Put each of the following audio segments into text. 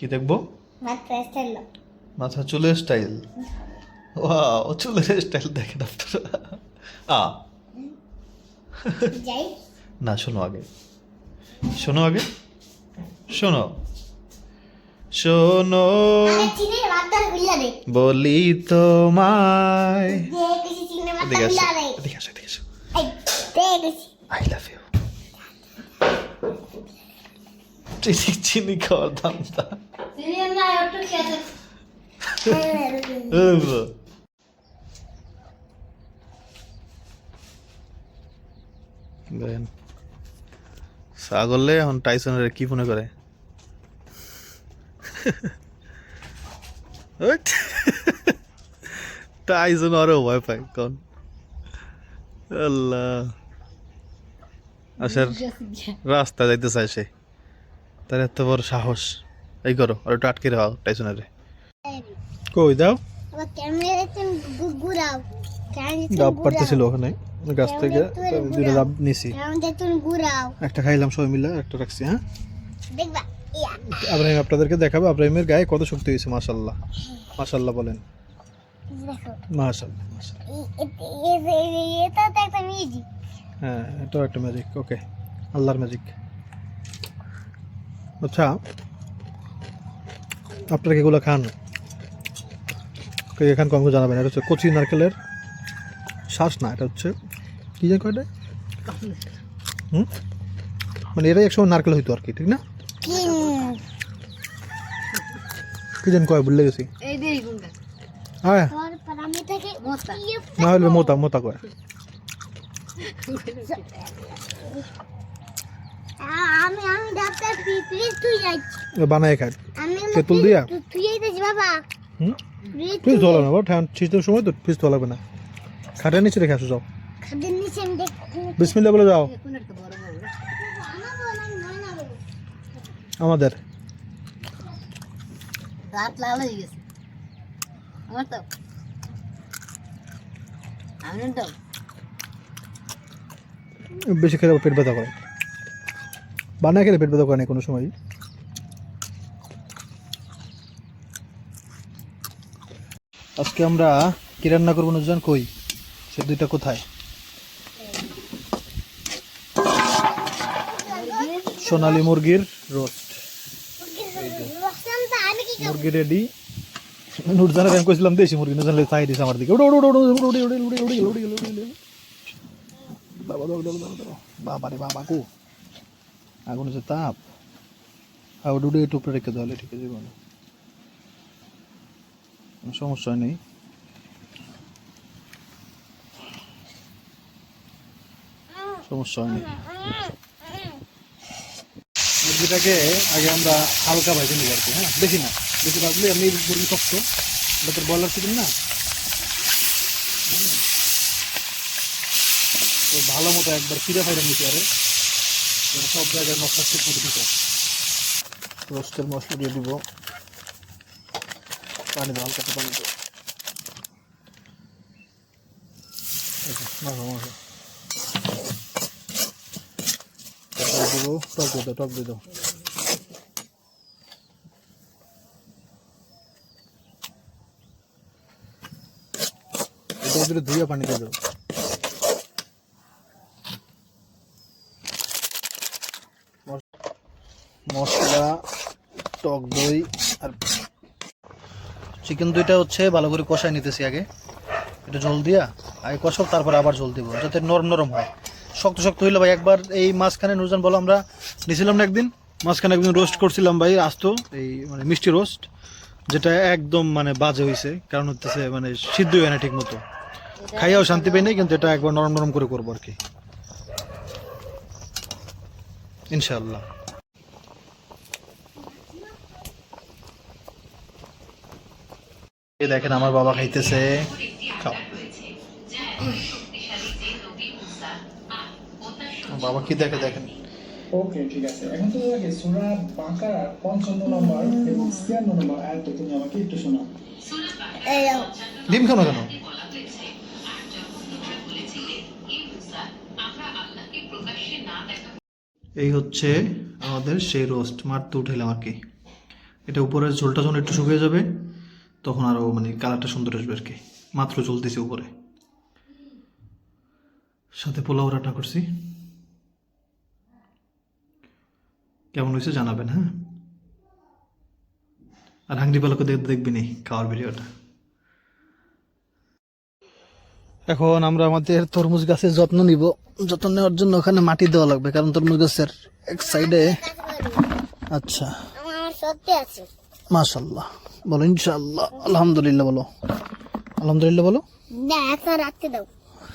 কি দেখব? মাথা চুলের স্টাইল ওয়াও চুলের স্টাইল দেখেন আপনারা আ। না শোনো আগে। শোনো আগে। শোনো। শোনো। বলি তোমায়। এদিকে আসো এদিকে আসো এদিকে আসো। আই লাভ ইউ চিনি খাওয়ার দামটা সিরিয়াল না একটু খেতে দেখেন ছাগলে এখন টাইসনের কি মনে করে? টাইসন আরও ভয় পায়, কোন। আল্লাহ। আসার রাস্তা যাইতে চায় সে। তার এত বড় সাহস। এই করো আর একটু আটকে রাখো টাইসনের। কই দাও? ডাব পারতেছিল ওখানে গাছ থেকে দুইটা ডাব নিছি। একটা খাইলাম সবাই মিলে একটা রাখছি হ্যাঁ? দেখবা? ইয়া। আব্রাহিম আপনাদেরকে দেখাবো আব্রাহিমের গায়ে কত শক্তি হয়েছে মাশাল্লাহ মাশাল্লাহ বলেন। দেখো। মাশাল্লাহ হ্যাঁ এটাও একটা ম্যাজিক ওকে আল্লাহর ম্যাজিক আচ্ছা আপনারা এগুলো খান? কে খান কম করে জানাবেন। এটা হচ্ছে কচি নারকেলের শ্বাস না এটা হচ্ছে কি যে কয়টা? হুম? মানে এটাই একসময় নারকেল হইতো আর কি ঠিক না? কিং যেন কয় ভুলে গেছি। হ্যাঁ। না হলে মোতা মোতা কয়। বানায় খায়। তেঁতুল দিয়া? হুম? ফ্রিজ ধোয়া লাগবে না ঠান্ডা শীতের সময় তো ফ্রিজ ধোয়া লাগবে না। খাটের নিচে রেখে আসো যাও। বিসমিল্লা বলে যাও। আমাদের। দাঁত লাল হয়ে গেছে। আমার তো। আমি তো। বেশি খেলে পেট ব্যথা করে। বানায় খেলে পেট ব্যথা করে না কোনো সময় আজকে আমরা কি রান্না করব নুজান কই সে দুইটা কোথায় সোনালি মুরগির রোস্ট মুরগি রেডি নুরজানের আমি কইছিলাম দেশি মুরগি নুরজান চাই দিছে আমার দিকে বাবা রে বাবা কো আগুন যে তাপ আর ডুডে টুপড়ে রেখে দেওয়ালে ঠিক আছে সমস্যা নেই। সমস্যা হয়নি মুরগিটাকে আগে আমরা হালকা ভাজে নিব আর কি হ্যাঁ? বেশি না বেশি ভাজলে এমনি মুরগি শক্ত এটা ব্রয়লার চিকেন না? তো ভালো মতো একবার ফিরে ফাইরে নিতে আরে সব জায়গায় মশলা ঠিক করে দিতে রোস্টের মশলা দিয়ে দিব। পানি দাও হালকা পানি দাও মাখো মাখো। দিব, টক দিয়ে দাও, টক দিয়ে দাও। এটা পানি দিয়ে দাও। মশলা, টক দই আর চিকেন দুইটা হচ্ছে ভালো করে কষায় নিতেছি আগে। এটা জল দিয়া, আগে কষাও তারপর আবার জল দিব, যাতে নরম নরম হয়। শক্ত শক্ত হইলে ভাই, একবার এই মাঝখানে নুরজান বলো, আমরা নিয়েছিলাম না একদিন? মাঝখানে একদিন রোস্ট করছিলাম ভাই, আস্ত, এই মানে মিষ্টি রোস্ট যেটা একদম মানে বাজে হয়েছে কারণ হচ্ছে মানে সিদ্ধ হয় না ঠিক মতো খাইয়াও শান্তি পাই নাই, কিন্তু এটা একবার নরম নরম করে করব আর কি। ইনশাল্লাহ এই দেখেন আমার বাবা খাইতেছে। খাও। আমার বাবা কি দেখে দেখেন। ওকে ঠিক আছে। এখন তো আগে সুরা বাঁকার পঞ্চান্ন নম্বর এবং ছিয়ান্ন নম্বর আয়াতটা তুমি আমাকে একটু শোনাও। এই ডিম খানো কেন? এই হচ্ছে আমাদের সেই রোস্ট মারতে উঠাইলাম আর কি। এটা উপরের ঝোলটা যখন একটু শুকিয়ে যাবে তখন আরও মানে কালারটা সুন্দর আসবে আর কি। মাত্র চলতেছে উপরে। সাথে পোলাও রান্না করছি। কেমন হয়েছে জানাবেন হ্যাঁ? আর হাংরি পালাকে দেখবি নি খাওয়ার ভিডিওটা। এখন আমরা আমাদের তরমুজ গাছের যত্ন নিব। যত্ন নেওয়ার জন্য ওখানে মাটি দেওয়া লাগবে কারণ তরমুজ গাছের এক সাইডে আচ্ছা। আমার আমার সত্যি আছে। মাশাল্লাহ বলো ইনশাল্লাহ আলহামদুলিল্লাহ বলো। আলহামদুলিল্লাহ বলো। না এখন রাখতে দাও।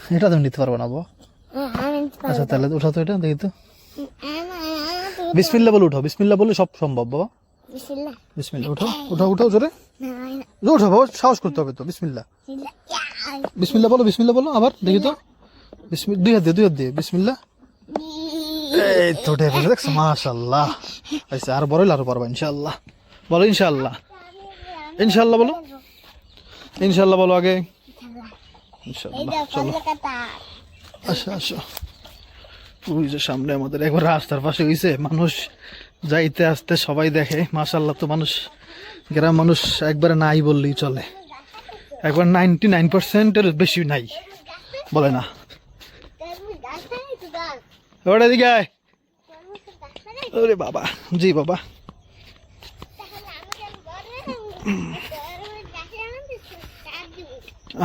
এটা তুমি নিতে পারব না বো হ্যাঁ। আচ্ছা তাহলে উঠাও তো এটা দেখি তো। আমার- আমার তো- বিসমিল্লা বলে উঠাও। বিসমিল্লা বলে সব সম্ভব বাবা। বিসমিল্লাহ। বিসমিল্লা উঠাও। উঠাও উঠাও জোরে। না। উঠাও বাবা সাহস করতে হবে তো। বিসমিল্লা বিসমিল্লাহ। ইয়া, বিসমিল্লা বলো বিসমিল্লা বলো আবার দেখি তো। বিসমিল্লা দুই হাত দিয়ে দুই হাত দিয়ে। বিসমিল্লা এই তো উঠে দেখছ মাশাল্লাহ আচ্ছা আর বড় আরও পারবা ইনশাল্লাহ বলো ইনশাল্লাহ ইনশাল্লাহ বলো। ইনশাল্লাহ বলো আগে। ইনশাল্লাহ চলো। ওই যে সামনে আমাদের একবার রাস্তার পাশে হইছে মানুষ যাইতে আসতে সবাই দেখে। মাশাল্লাহ তো মানুষ গ্রাম মানুষ একবারে নাই বললেই চলে। একবার নাইনটি নাইন পার্সেন্টের বেশি নাই। বলে না। ওটা দিকে। ওরে বাবা জি বাবা তাহলে আমাকে আমি বড় হয়ে যাব। তরমুজ গাছের আমাদের চার দিব।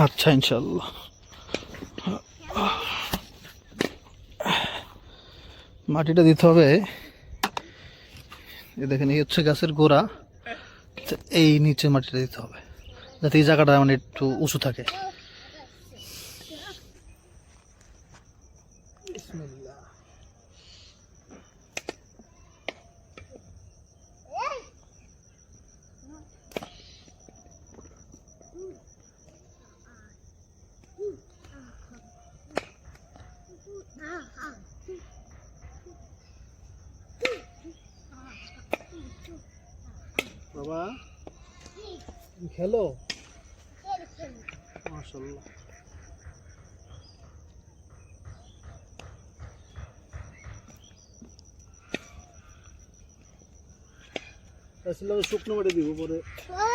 আচ্ছা ইনশাল্লাহ মাটিটা দিতে হবে। এ দেখেন, এই হচ্ছে গাছের গোড়া। এই নিচে মাটিটা দিতে হবে, যাতে এই জায়গাটা মানে একটু উঁচু থাকে। বাবা খেলো? মাশাল্লাহ আসলে শুকনো মাটি দিব পরে। ও।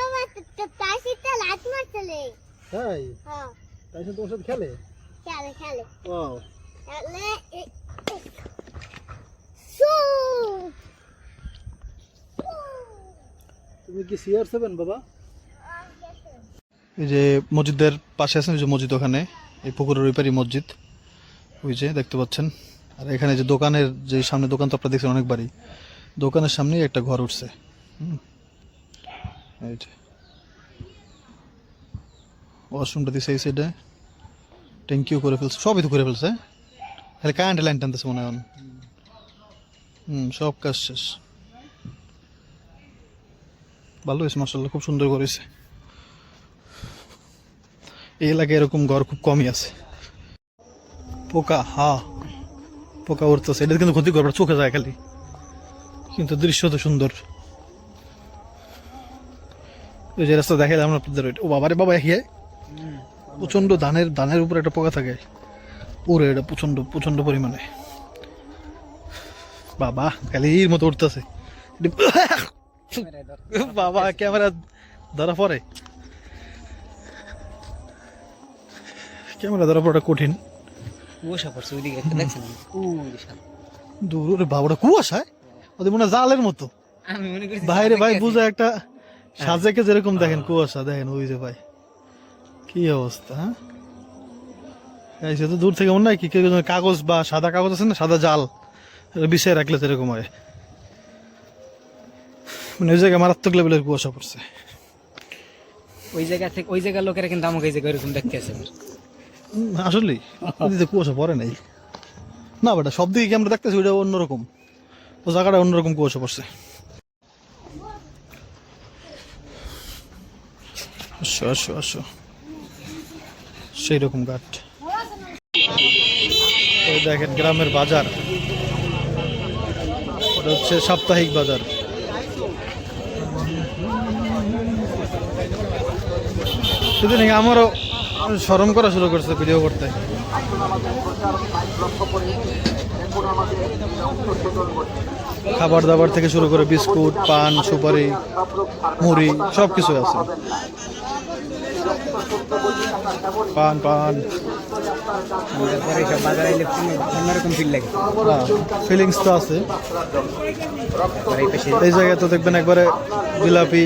তাই? হ্যাঁ, তাই সে তোমার সাথে খেলে? খেলে, খেলে। ওয়াও। তাহলে এ- এ- শু! তুমি কি সিআর সেভেন বাবা? এই যে মসজিদের পাশে আছেন যে মসজিদ ওখানে, এই পুকুরের ওইপারি মসজিদ। ওই যে দেখতে পাচ্ছেন। আর এখানে যে দোকানের, যে সামনে দোকান তো আপনারা দেখছেন অনেকবারই, দোকানের সামনেই একটা ঘর উঠছে। এই যে। ওয়াশরুমটা দিছে এই সাইডে ট্যাঙ্কিও করে ফেলছে। সবই তো করে ফেলছে খালি কারেন্ট লাইন টানতেছে মনে হয় হুম, সব কাজ শেষ। ভালো হয়েছে মাসাল্লাহ খুব সুন্দর করেছে। এই এলাকায় এরকম ঘর খুব কমই আছে। পোকা, হা, পোকা উঠতেছে এটা কিন্তু ক্ষতি করবে চোখে যায় খালি। কিন্তু দৃশ্য তো সুন্দর। ওই যে রাস্তা দেখালাম আপনাদের। ও বাবারে বাবা এগিয়ে প্রচণ্ড ধানের ধানের উপরে একটা পোকা থাকে। ওরে এটা প্রচণ্ড প্রচণ্ড পরিমাণে। বাবা খালি এর মতো উঠতেছে বাবা ক্যামেরা ধরা পড়ে। ক্যামেরা ধরা পড়াটা কঠিন। কুয়াশা পড়ছে ওইদিকে দেখছেন দূর বাবাটা কুয়াশায়? ওদের মনে জালের মতো। বাইরে ভাই বুঝা একটা সাজেকে যেরকম দেখেন কুয়াশা দেখেন ওই যে ভাই। কি অবস্থা হ্যাঁ? সে তো দূর থেকে মনে হয় কি কাগজ বা সাদা কাগজ আছে না সাদা জাল। বিছায় রাখলে তো এরকম হয়। মানে ওই জায়গায় মারাত্মক লেভেলের কুয়াশা পড়ছে। ওই জায়গা থেকে ওই জায়গার লোকেরা কিন্তু আমাকে এই জায়গায় এরকম দেখতে আসে আসলেই? ওদিকে কুয়াশা পড়ে নাই। না বেটা সব দিকে কি আমরা দেখতেছি ওইটা অন্যরকম। ও জায়গাটা অন্যরকম কুয়াশা পড়ছে। আসো আসো আসো। সেই রকম ওই দেখেন গ্রামের বাজার। হচ্ছে সাপ্তাহিক বাজার। সেদিন আমারও সরম করা শুরু করছে ভিডিও করতে। খাবার দাবার থেকে শুরু করে বিস্কুট, পান, সুপারি, মুড়ি সব কিছু আছে। পান পান। ফিলিংস তো আছে। এই জায়গায় তো দেখবেন একবারে জিলাপি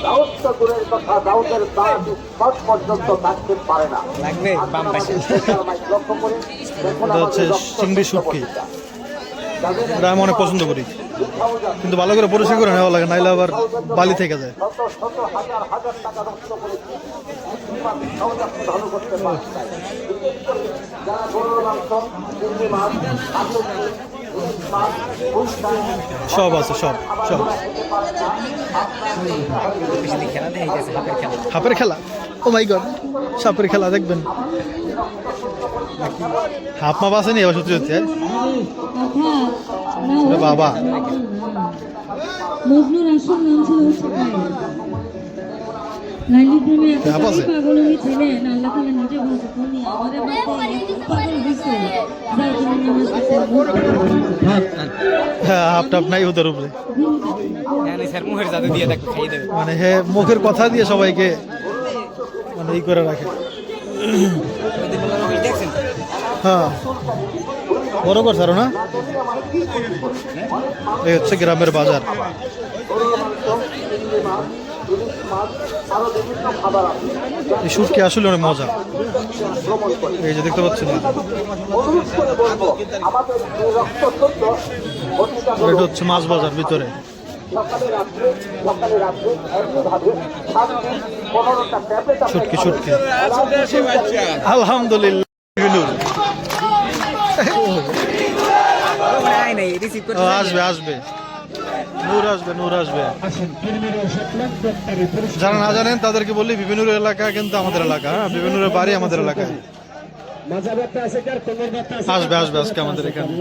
এসো, এসো। বামে যাও। লাগবে বাম পাশে। এটা হচ্ছে চিংড়ি শুটকি এটা আমি অনেক পছন্দ করি। কিন্তু ভালো করে পরিষ্কার করে নেওয়া লাগে নাইলে আবার বালি থেকে যায়। সব আছে, সব সব। পিছনে খেলা? ও মাই গড, সাপের খেলা, দেখবেন। হাফ মাপ আছে নি এবার সত্যি সত্যি হ্যাঁ? বাবা। মানে হে মুখের কথা দিয়ে সবাইকে মানে ই করে রাখে। হ্যাঁ। বড় করছে না? এই হচ্ছে গ্রামের বাজার। এই শুটকি আসলে অনেক মজা? এই যে দেখতে পাচ্ছেন। এটা হচ্ছে মাছ বাজার ভিতরে। শুটকি শুটকি আলহামদুলিল্লাহ। আসবে আসবে। নূর আসবে নূর আসবে। যারা না জানেন তাদেরকে বলি বিভিন্ন এলাকা কিন্তু আমাদের এলাকা হ্যাঁ? বিভিন্ন বাড়ি আমাদের এলাকায়। আসবে আসবে আজকে আমাদের এখানে।